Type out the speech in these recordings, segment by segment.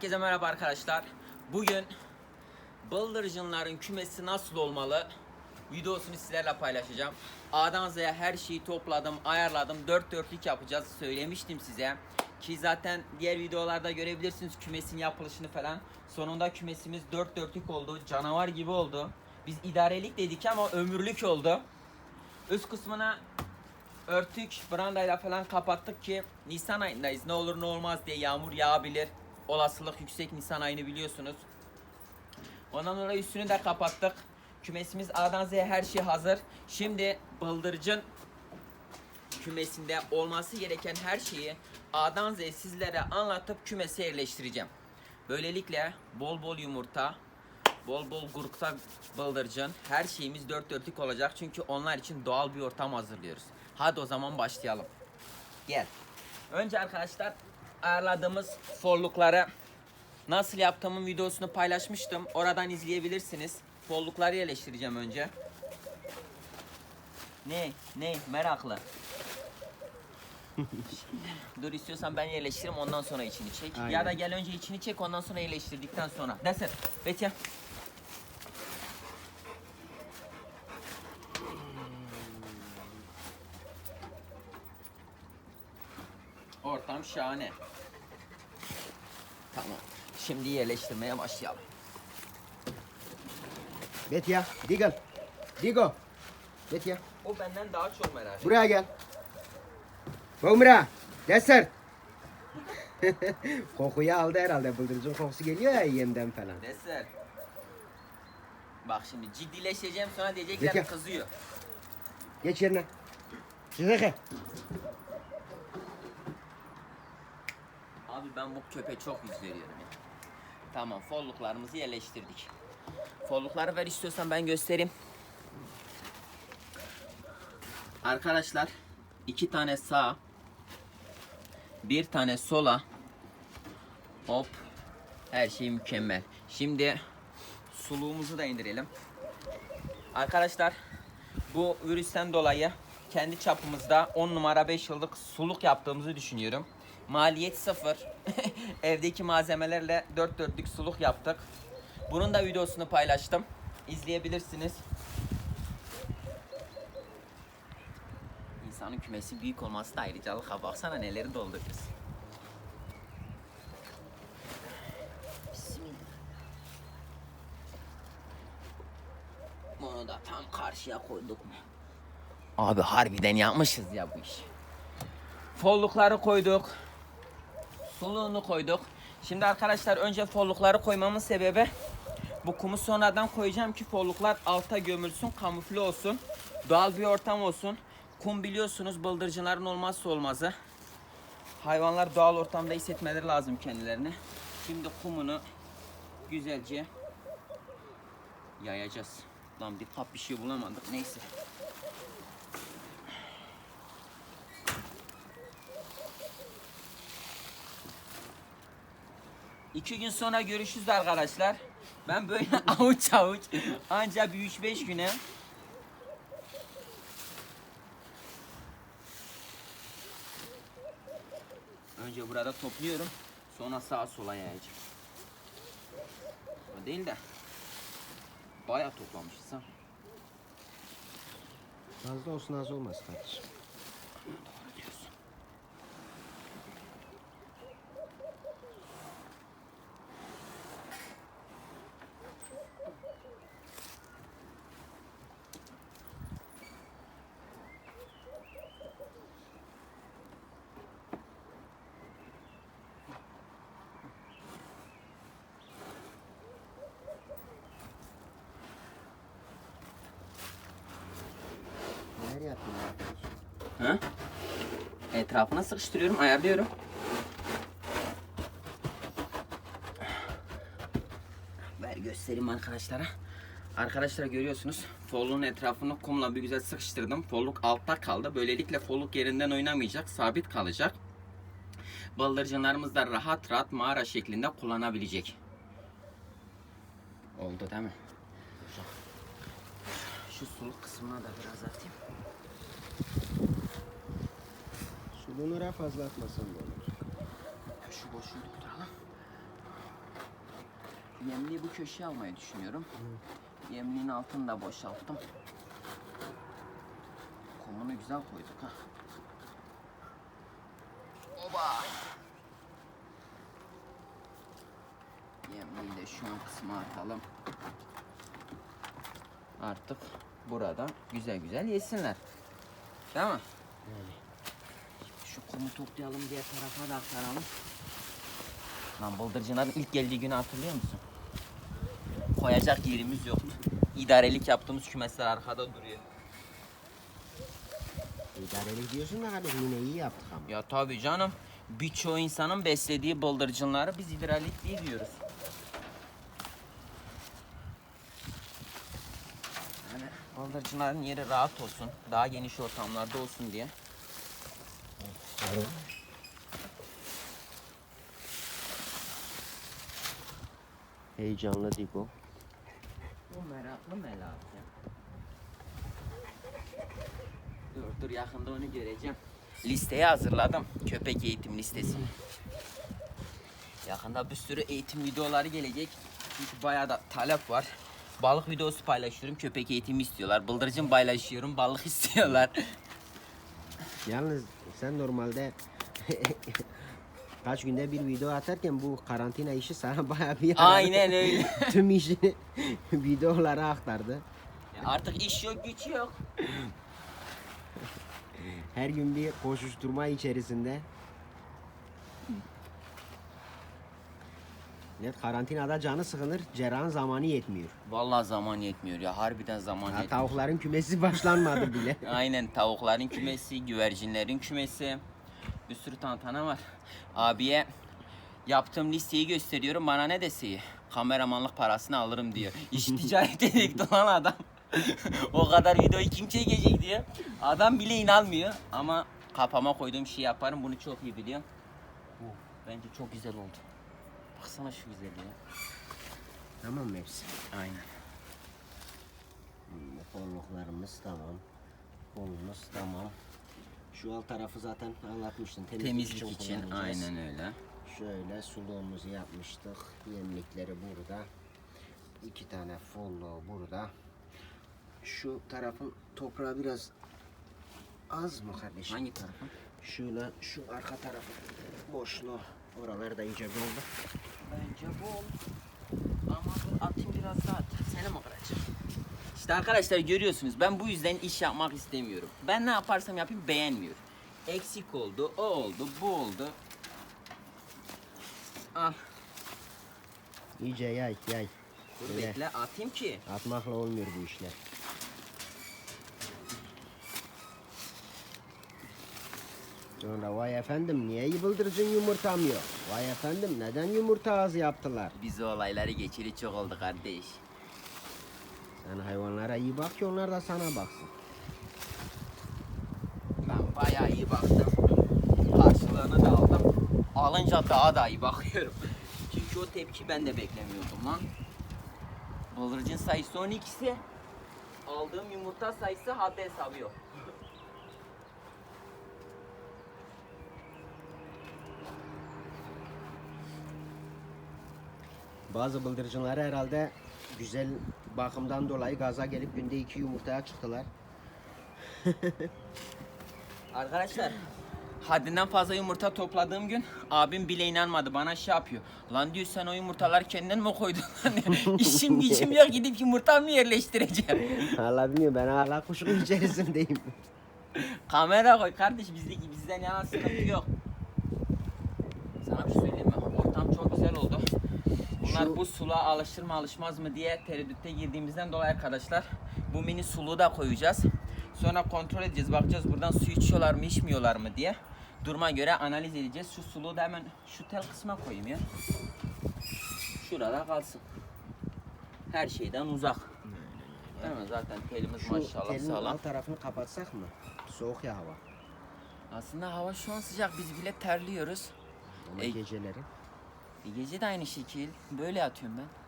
Herkese merhaba arkadaşlar. Bugün bıldırcınların kümesi nasıl olmalı videosunu sizlerle paylaşacağım. A'dan Z'ye her şeyi topladım, ayarladım. Dört dörtlük yapacağız. Söylemiştim size. Ki zaten diğer videolarda görebilirsiniz kümesin yapılışını falan. Sonunda kümesimiz dört dörtlük oldu. Canavar gibi oldu. Biz idarelik dedik ama ömürlük oldu. Üst kısmına örtük brandayla falan kapattık ki Nisan ayındayız ne olur ne olmaz diye yağmur yağabilir. Olasılık yüksek Nisan ayını biliyorsunuz. Ondan sonra üstünü de kapattık. Kümesimiz A'dan Z'ye her şey hazır. Şimdi bıldırcın kümesinde olması gereken her şeyi A'dan Z'ye sizlere anlatıp kümese yerleştireceğim. Böylelikle bol bol yumurta, bol bol gurkta bıldırcın her şeyimiz dört dörtlük olacak. Çünkü onlar için doğal bir ortam hazırlıyoruz. Hadi o zaman başlayalım. Gel. Önce arkadaşlar ayarladığımız forlukları nasıl yaptığımın videosunu paylaşmıştım. Oradan izleyebilirsiniz. Forlukları yerleştireceğim önce. Ne? Ne? Meraklı. Dur istiyorsan ben yerleştireyim ondan sonra içini çek. Ya Aynen. da gel önce içini çek ondan sonra yerleştirdikten sonra. Deser. Betya. Ortam şahane. Tamam. Şimdi yerleştirmeye başlayalım. Betya, Diggle. Digo. Betya, O benden daha çok merak ediyor. buraya gel. Bomra, Deser. Kokuyu aldı herhalde. Bıldırcın kokusu geliyor ya yemden falan. Deser. Bak şimdi ciddileşeceğim sonra diyecekler Peki. kızıyor. Geç yerine. Çıkı. Abi ben bu köpe çok yüz ya. Tamam folluklarımızı yerleştirdik. Follukları ver istiyorsan ben göstereyim. Arkadaşlar iki tane sağ bir tane sola hop her şey mükemmel. Şimdi suluğumuzu da indirelim. Arkadaşlar bu virüsten dolayı kendi çapımızda 10 numara 5 yıllık suluk yaptığımızı düşünüyorum. Maliyet sıfır. Evdeki malzemelerle 4 dörtlük suluk yaptık. Bunun da videosunu paylaştım. İzleyebilirsiniz. İnsanın kümesi büyük olması da ayrıcalık. Ha baksana neleri dolduruyoruz. Bismillah. Bunu da tam karşıya koyduk mu? Abi harbiden yapmışız ya bu işi. Follukları koyduk. Suluğunu koyduk. Şimdi arkadaşlar önce follukları koymamın sebebi bu kumu sonradan koyacağım ki folluklar alta gömülsün, kamufle olsun. Doğal bir ortam olsun. Kum biliyorsunuz bıldırcınların olmazsa olmazı. Hayvanlar doğal ortamda hissetmeleri lazım kendilerini. Şimdi kumunu güzelce yayacağız. Lan bir kap bir şey bulamadık. Neyse. İki gün sonra görüşürüz arkadaşlar. Ben böyle avuç avuç anca bir üç beş güne Önce burada topluyorum. Sonra sağa sola yayacağım. O değil de bayağı toplamışız ha. Fazla olsun az olmaz kardeşim. Doğru diyorsun. Neler yaptın arkadaş? Ha? Etrafına sıkıştırıyorum, ayarlıyorum. Ver göstereyim arkadaşlara. Arkadaşlar görüyorsunuz folluğun etrafını kumla bir güzel sıkıştırdım. Folluk altta kaldı. Böylelikle folluk yerinden oynamayacak, sabit kalacak. Bıldırcınlarımız da rahat rahat mağara şeklinde kullanabilecek. Oldu değil mi? Şu suluk kısmına da biraz atayım. Oraya fazla atmasan da olur. Şu boşluğu dolduralım. Yemliği bu köşeye almayı düşünüyorum. Yemliğin altını da boşalttım. Komunu güzel koyduk ha. Oba! Yemliği de şu an kısma atalım. Artık burada güzel güzel yesinler. Değil mi? Şu kumu toplayalım diye tarafa da aktaralım. Lan bıldırcınların ilk geldiği günü hatırlıyor musun? Koyacak yerimiz yoktu. İdarelik yaptığımız kümesler arkada duruyor. İdarelik diyorsun da kardeşim yine iyi yaptık ama. Ya tabii canım. Birçoğu insanın beslediği bıldırcınları biz idrarlik diye diyoruz. Yani bıldırcınların yeri rahat olsun, daha geniş ortamlarda olsun diye. Heyecanlı Diko. Bu meraklı merak ya. Dur dur yakında onu göreceğim. Listeyi hazırladım. Köpek eğitim listesini. Yakında bir sürü eğitim videoları gelecek. Çünkü bayağı da talep var. Balık videosu paylaşıyorum. Köpek eğitimi istiyorlar. Bıldırcın paylaşıyorum. Balık istiyorlar. Yalnız sen normalde kaç günde bir video atarken bu karantina işi sana bayağı bir. Aynen öyle. Tüm işini videolara aktardı. Artık iş yok, güç yok. Her gün bir koşuşturma içerisinde. Net karantinada canı sıkılır, cerrahın zamanı yetmiyor. Vallahi zaman yetmiyor ya. Harbiden zaman Ha, yetmiyor. tavukların kümesi başlanmadı bile. Aynen tavukların kümesi, güvercinlerin kümesi. Bir sürü tantana var. Abiye yaptığım listeyi gösteriyorum. Bana ne desi? Kameramanlık parasını alırım diyor. İş ticarete dikti lan adam. o kadar videoyu kim çekecek diyor. Adam bile inanmıyor. Ama kafama koyduğum şeyi yaparım. Bunu çok iyi biliyor. Oh, bence çok güzel oldu. Baksana şu güzelliğe. tamam mı hepsi? Aynen. Hmm, Kolluklarımız tamam. Kolumuz tamam. Şu alt tarafı zaten anlatmıştın. Temizlik, için kullanacağız. aynen öyle. Şöyle suluğumuzu yapmıştık. Yemlikleri burada. İki tane follow burada. Şu tarafın toprağı biraz az mı kardeşim? Hangi tarafı? Şöyle şu arka tarafı boşluğu. Oralar da iyice doldu. Bence bu Ama dur atayım biraz daha at. Seni mi kıracağım? İşte arkadaşlar görüyorsunuz ben bu yüzden iş yapmak istemiyorum. Ben ne yaparsam yapayım beğenmiyor. Eksik oldu, o oldu, bu oldu. Al. İyice yay yay. Dur Öyle. bekle atayım ki. Atmakla olmuyor bu işler. Sonra vay efendim niye yıldırıcın yumurtam yok? Vay efendim neden yumurta ağzı yaptılar? Biz o olayları geçiri çok oldu kardeş. Sen hayvanlara iyi bak ki onlar da sana baksın. Ben bayağı iyi baktım. Karşılığını da aldım. Alınca daha da iyi bakıyorum. Çünkü o tepki ben de beklemiyordum lan. Bıldırcın sayısı 12'si. Aldığım yumurta sayısı haddi hesabı yok. Bazı bıldırcınlar herhalde güzel bakımdan dolayı gaza gelip günde iki yumurtaya çıktılar. Arkadaşlar haddinden fazla yumurta topladığım gün abim bile inanmadı bana şey yapıyor. Lan diyor sen o yumurtaları kendin mi koydun? İşim gücüm yok gidip yumurta mı yerleştireceğim? Hala bilmiyorum ben hala kuşun içerisindeyim. Kamera koy kardeş bizdeki bizden yana sıkıntı yok. Sana bir şey söyleyeyim mi? Ortam çok güzel oldu. Bunlar Şu- bu suluğa alışır mı alışmaz mı diye tereddütte girdiğimizden dolayı arkadaşlar bu mini suluğu da koyacağız. Sonra kontrol edeceğiz. Bakacağız buradan su içiyorlar mı içmiyorlar mı diye. Duruma göre analiz edeceğiz. Şu suluğu da hemen şu tel kısma koyayım ya. Şurada kalsın. Her şeyden uzak. Değil mi? Zaten telimiz Şu maşallah telin sağlam. alt tarafını kapatsak mı? Soğuk ya hava. Aslında hava şu an sıcak. Biz bile terliyoruz. Ama E- geceleri. E gece de aynı şekil. Böyle yatıyorum ben.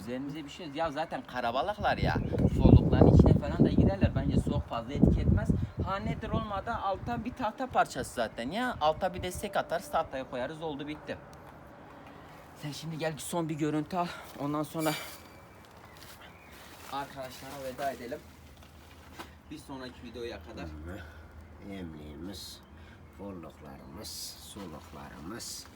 Üzerimize bir şey. Ya zaten karabalıklar ya. Soğuklukların içine falan da giderler. Bence soğuk fazla etki etmez. Ha nedir olmadı alta bir tahta parçası zaten ya. Alta bir destek atarız tahtaya koyarız oldu bitti. Sen şimdi gel son bir görüntü al. Ondan sonra arkadaşlara veda edelim. Bir sonraki videoya kadar. Emliğimiz, forluklarımız, suluklarımız.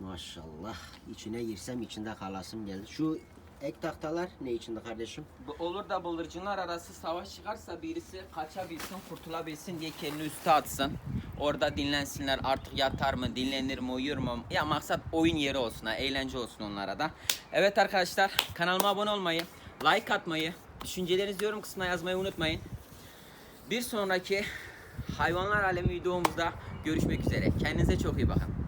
Maşallah. İçine girsem içinde kalasım geldi. Şu ek tahtalar ne içinde kardeşim? Olur da bıldırcınlar arası savaş çıkarsa birisi kaçabilsin, kurtulabilsin diye kendini üste atsın. Orada dinlensinler artık yatar mı, dinlenir mi, uyur mu? Ya maksat oyun yeri olsun ha, eğlence olsun onlara da. Evet arkadaşlar kanalıma abone olmayı, like atmayı, düşüncelerinizi yorum kısmına yazmayı unutmayın. Bir sonraki hayvanlar alemi videomuzda görüşmek üzere. Kendinize çok iyi bakın.